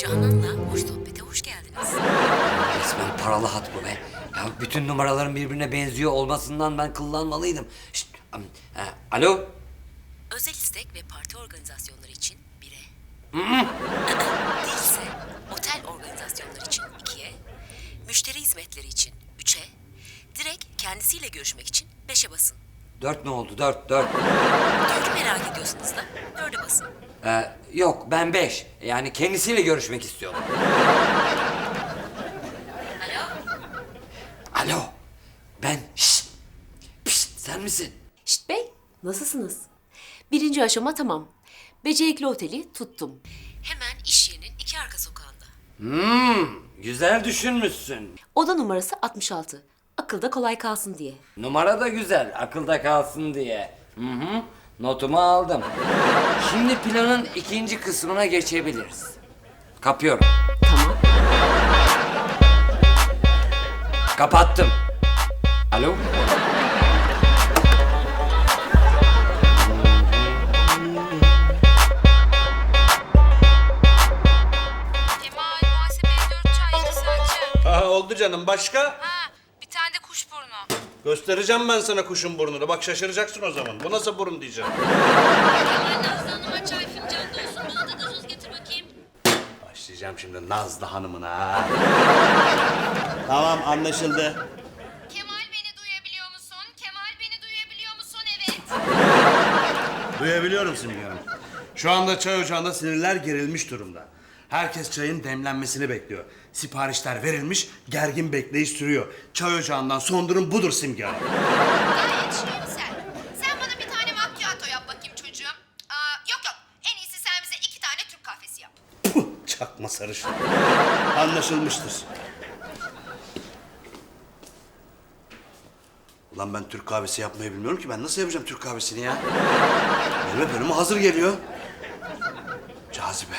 Canan'la hoş sohbete hoş geldiniz. Resmen paralı hat bu be. Ya bütün numaraların birbirine benziyor olmasından ben kıllanmalıydım. Şşt, am, ha, alo? Özel istek ve parti organizasyonları için bire. Değilse otel organizasyonları için ikiye. Müşteri hizmetleri için üçe. Direkt kendisiyle görüşmek için beşe basın. Dört ne oldu? Dört, dört. Dördü merak ediyorsunuz da dörde basın. Ee, yok ben beş. Yani kendisiyle görüşmek istiyorum. Alo? Alo. Ben şşt. Pişt, sen misin? Şşt bey, nasılsınız? Birinci aşama tamam. Becerikli oteli tuttum. Hemen iş yerinin iki arka sokağında. Hmm, güzel düşünmüşsün. Oda numarası 66. Akılda kolay kalsın diye. Numara da güzel, akılda kalsın diye. Hı hı, notumu aldım. Şimdi planın ikinci kısmına geçebiliriz. Kapıyorum. Tamam. Kapattım. Alo? Muhasebeye çay. Ha oldu canım. Başka? Ha bir tane de kuşburnu. Göstereceğim ben sana kuşun burnunu. Bak şaşıracaksın o zaman. Bu nasıl burun diyeceğim. Kemal Nazlı Hanım'a çay fincanı olsun bana da gazoz getir bakayım. Başlayacağım şimdi Nazlı Hanım'ına. ha. tamam anlaşıldı. Kemal beni duyabiliyor musun? Kemal beni duyabiliyor musun? Evet. Duyabiliyorum Simge Hanım. Şu anda çay ocağında sinirler gerilmiş durumda. Herkes çayın demlenmesini bekliyor. Siparişler verilmiş, gergin bekleyiş sürüyor. Çay ocağından son durum budur Simge Hanım. Şirin sen. Sen bana bir tane macchiato yap bakayım çocuğum. Aa, yok yok. En iyisi sen bize iki tane Türk kahvesi yap. Puh, çakma sarışın. Anlaşılmıştır. Ulan ben Türk kahvesi yapmayı bilmiyorum ki. Ben nasıl yapacağım Türk kahvesini ya? Elime bölümü hazır geliyor. Cazibe.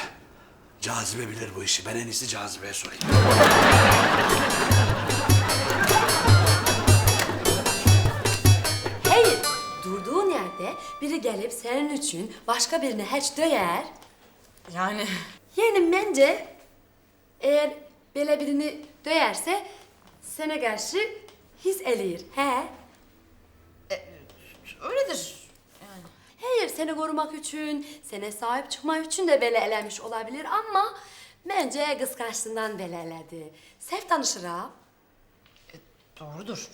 Cazibe bilir bu işi. Ben en iyisi Cazibe'ye sorayım. Hayır, durduğun yerde biri gelip senin için başka birine hiç döyer. Yani Yani bence eğer böyle birini döyerse sana karşı his eləyir. He? öyledir. Hayır, seni korumak için, sana sahip çıkmak için de böyle eləmiş olabilir ama bence kıskançlığından böyle elədi. Sev tanışır ha. Doğrudur.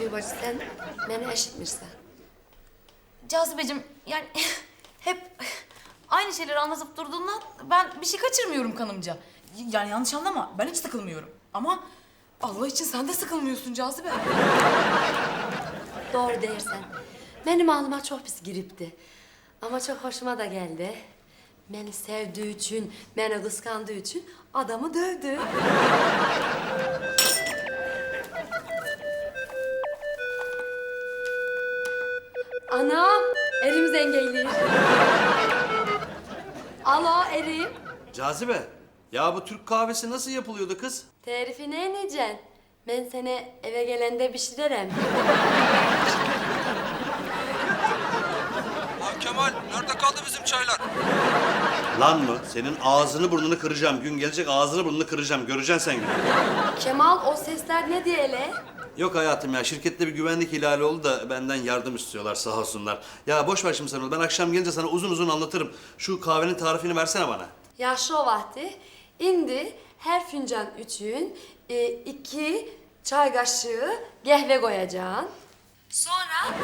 Bir bacı sen beni eşitmişsen. Cazibecim yani hep aynı şeyleri anlatıp durduğundan ben bir şey kaçırmıyorum kanımca. Yani yanlış anlama ben hiç sıkılmıyorum. Ama Allah için sen de sıkılmıyorsun Cazibe. Doğru dersen. Benim ağlıma çok pis giripti. Ama çok hoşuma da geldi. Beni sevdiği için, beni kıskandığı için adamı dövdü. Anam, erim zengeyli. Alo erim. Cazibe. Ya bu Türk kahvesi nasıl yapılıyordu kız? Tarifi ne? Ben sana eve gelende bir şey derim. Lan Kemal nerede kaldı bizim çaylar? Lan mı? Senin ağzını burnunu kıracağım. Gün gelecek ağzını burnunu kıracağım. Göreceksin sen günü. Kemal o sesler ne diye ele? Yok hayatım ya şirkette bir güvenlik ihlali oldu da benden yardım istiyorlar sağ olsunlar. Ya boş ver şimdi sen onu. Ben akşam gelince sana uzun uzun anlatırım. Şu kahvenin tarifini versene bana. Yaşlı o vakti. İndi her fincan üçün e, iki çay kaşığı kahve koyacaksın. Sonra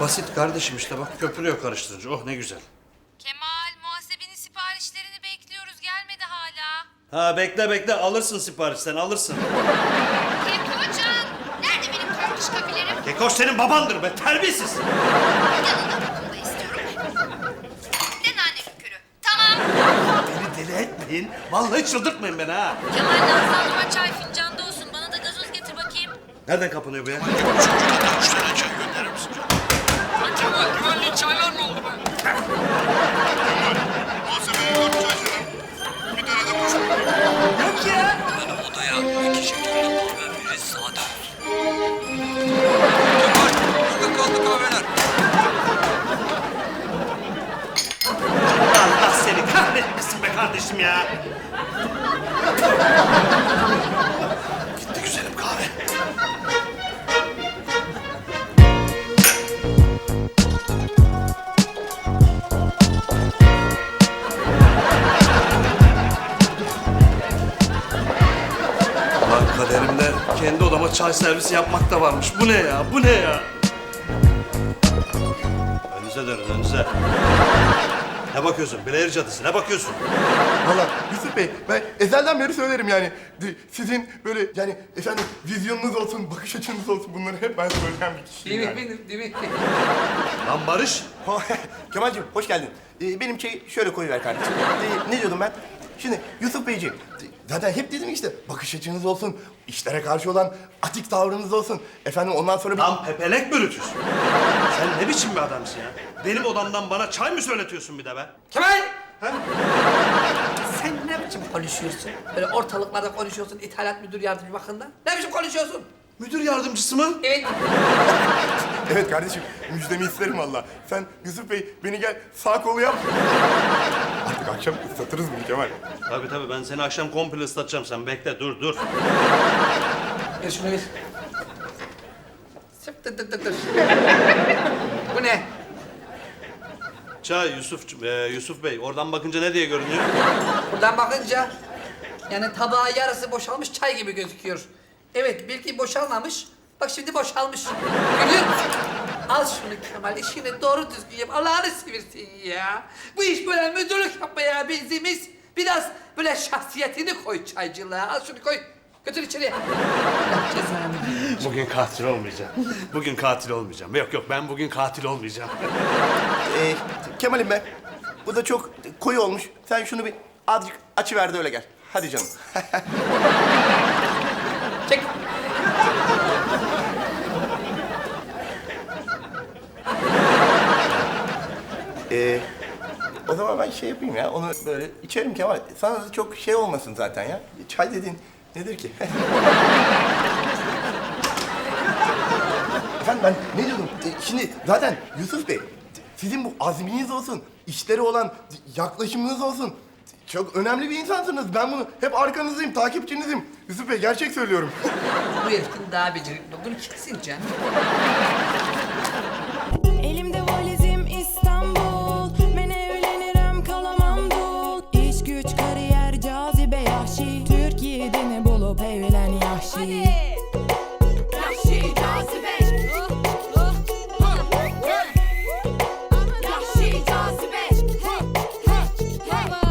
Basit kardeşim işte bak köpürüyor karıştırıcı. Oh ne güzel. Kemal muhasebenin siparişlerini bekliyoruz gelmedi hala. Ha bekle bekle alırsın sipariş sen alırsın. Kekocan! Nerede benim kardeş kafelerim? Kekoş senin babandır be terbiyesiz. Yanında okulda istiyorum. De nane kükürü. Tamam. Beni deli etmeyin. Vallahi çıldırtmayın beni ha. Kemal Nazlı Hanım'a çay fincanı olsun bana da gazoz getir bakayım. Nereden kapanıyor bu ya? Üç tane çay gönderir misin canım? Lan Kemal güvenliğin çaylar ne oldu be? Muhasebeye dört çay dedim. Bir tane de kuş Yok ya. Benim odaya iki şekerli kahve biri sade olsun. Kemal nerede kaldı kahveler? Lan kardeşim ya. Kendi odama çay servisi yapmak da varmış. Bu ne ya? Bu ne ya? Önünüze dönün, önünüze. Ne bakıyorsun? Bileğir cadısı, ne bakıyorsun? Valla Yusuf Bey ben ezelden beri söylerim yani. Di- Sizin böyle yani efendim vizyonunuz olsun, bakış açınız olsun bunları hep ben söyleyen bir kişiyim yani. benim, değil mi? Lan Barış, Kemal'cim hoş geldin. Ee, benim çayı şöyle koyuver kardeşim. Ee, ne diyordum ben? Şimdi Yusuf Beyciğim, zaten hep dedim işte bakış açınız olsun, işlere karşı olan atik tavrınız olsun. Efendim ondan sonra bir... lan pepelek bürütüs. Sen ne biçim bir adamsın ya? Benim odamdan bana çay mı söyletiyorsun bir de be? Kemal! Sen ne biçim konuşuyorsun? Böyle ortalıklarda konuşuyorsun ithalat müdür yardımcı bakında. Ne biçim konuşuyorsun? Müdür yardımcısı mı? Evet. Evet kardeşim, müjdemi isterim valla. Sen Yusuf Bey beni gel sağ kolu yap. Artık akşam ıslatırız bunu Kemal. Tabii tabii ben seni akşam komple ıslatacağım. Sen bekle, dur dur. Ver şunu ver. Sık dır dır dır. Bu ne? Çay Yusuf, e, Yusuf Bey. Oradan bakınca ne diye görünüyor? Buradan bakınca yani tabağı yarısı boşalmış çay gibi gözüküyor. Evet belki boşalmamış. Bak şimdi boşalmış. Görüyor musun? Al şunu Kemal işini doğru düzgün yap. Allah'ını seversin ya. Bu iş böyle müdürlük yapmaya benzemez. Biraz böyle şahsiyetini koy çaycılığa. Al şunu koy. Götür içeriye. Allah cezanı. Bugün katil olmayacağım. Bugün katil olmayacağım. Yok yok ben bugün katil olmayacağım. Ee, Kemal'im ben. Bu da çok koyu olmuş. Sen şunu bir azıcık açıver de öyle gel. Hadi canım. Ee, o zaman ben şey yapayım ya, onu böyle içerim Kemal. Sana da çok şey olmasın zaten ya. Çay dediğin nedir ki? Efendim ben ne diyordum? Ee, Şimdi zaten Yusuf Bey, sizin bu azminiz olsun, işlere olan yaklaşımınız olsun. Çok önemli bir insansınız. Ben bunu hep arkanızdayım, takipçinizim. Yusuf Bey gerçek söylüyorum. Bu herifin daha becerikli olduğunu kesin canım. ti.